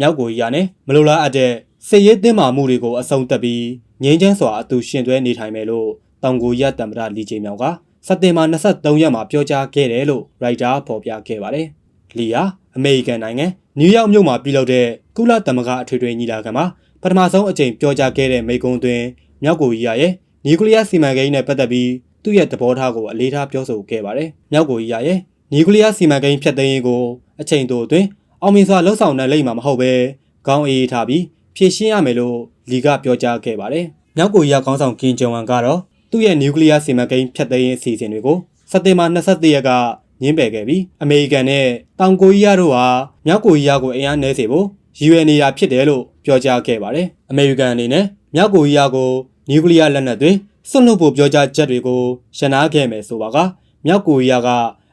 မြောက်ကိုရီးယားနဲ့မလိုလားအပ်တဲ့စစ်ရေးတင်းမာမှုတွေကိုအဆုံးသတ်ပြီးငြိမ်းချမ်းစွာအတူရှင်တွဲနေထိုင်မယ်လို့တောင်ကိုရီးယားတမ္ပတလီဂျေမြောင်ကစက်တင်ဘာ23ရက်မှာပြောကြားခဲ့တယ်လို့ရိုက်တာဖော်ပြခဲ့ပါတယ်။လီယာအမေရိကန်နိုင်ငံနယူးယောက်မြို့မှာပြုလုပ်တဲ့ကုလသမဂ္ဂအထွေထွေညီလာခံမှာပထမဆုံးအကြိမ်ပြောကြားခဲ့တဲ့မိန့်ခွန်းတွင်မြောက်ကိုရီးယားရဲ့နျူကလ িয়ার စီမံကိန်းနဲ့ပတ်သက်ပြီးသူ့ရဲ့သဘောထားကိုအလေးထားပြောဆိုခဲ့ပါတယ်။မြောက်ကိုရီးယားရဲ့နျူကလ িয়ার စီမံကိန်းဖျက်သိမ်းရေးကိုအချိန်တိုအတွင်း အောင်မြင်စွာလှုပ်ဆောင်နိုင်လိမ့်မှာမဟုတ်ပဲခေါင်းအေးထားပြီးဖြည့်ရှင်းရမယ်လို့လီကပြောကြားခဲ့ပါတယ်။မြောက်ကိုရီးယားခေါင်းဆောင်ကင်ဂျုံဝမ်ကတော့သူ့ရဲ့နျူကလ িয়ার စီမံကိန်းဖျက်သိမ်းရေးအစီအစဉ်တွေကိုစက်တင်ဘာ22ရက်ကညှင်းပယ်ခဲ့ပြီးအမေရိကန်နဲ့တောင်ကိုရီးယားတို့ဟာမြောက်ကိုရီးယားကိုအင်အားနည်းစေဖို့ရည်ရွယ်နေတာဖြစ်တယ်လို့ပြောကြားခဲ့ပါတယ်။အမေရိကန်အနေနဲ့မြောက်ကိုရီးယားကိုနျူကလ িয়ার လက်နက်တွေစွန့်လွတ်ဖို့ပြောကြားချက်တွေကိုရှင်းနာခဲ့မယ်ဆိုပါကမြောက်ကိုရီးယားက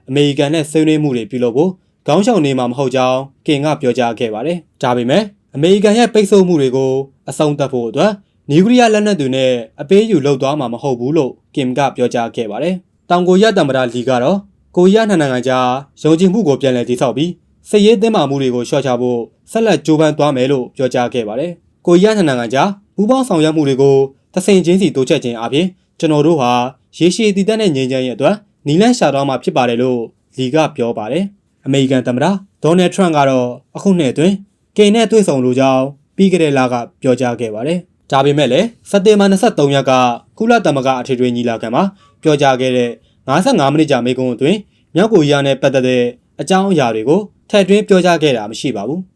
အမေရိကန်နဲ့ဆွေးနွေးမှုတွေပြုလုပ်ဖို့ ခေါင်းဆောင်နေမှာမဟုတ်ကြောင်းကင်ကပြောကြားခဲ့ပါတယ်။ဒါပေမဲ့အမေရိကန်ရဲ့ပိတ်ဆို့မှုတွေကိုအဆုံးသတ်ဖို့အတွက်နျူကလ িয়ার လက်နက်တွေနဲ့အပေးယူလုပ်သွားမှာမဟုတ်ဘူးလို့ကင်ကပြောကြားခဲ့ပါတယ်။တောင်ကိုရီးယားတမ္ပရာလီကတော့ကိုရီးယားနှစ်နိုင်ငံကြားယုံကြည်မှုကိုပြန်လည်တည်ဆောက်ပြီးစစ်ရေးတင်းမာမှုတွေကိုလျှော့ချဖို့ဆက်လက်ကြိုးပမ်းသွားမယ်လို့ပြောကြားခဲ့ပါတယ်။ကိုရီးယားနှစ်နိုင်ငံကြားပူးပေါင်းဆောင်ရွက်မှုတွေကိုသစင်ချင်းစီတိုးချက်ခြင်းအပြင်ကျွန်တော်တို့ဟာရေရှည်တည်တတ်တဲ့ငြိမ်းချမ်းရေးအတွက်နီလန့်ရှာတော့မှာဖြစ်ပါတယ်လို့လီကပြောပါတယ်။ အမေရိကန်သမ္မတဒေါ်နယ်ထရန့်ကတော့အခုနှစ်အတွင်းကင်နဲ့တွေ့ဆုံလိုကြောင်းပြီးခဲ့တဲ့လကပြောကြားခဲ့ပါတယ်။ဒါပေမဲ့လည်းစက်တင်ဘာ23ရက်ကကုလသမဂ္ဂအထွေထွေညီလာခံမှာပြောကြားခဲ့တဲ့55မိနစ်ကြာမိန့်ခွန်းအတွင်းမြောက်ကိုရီးယားနဲ့ပတ်သက်တဲ့အကြောင်းအရာတွေကိုထည့်သွင်းပြောကြားခဲ့တာမရှိပါဘူး။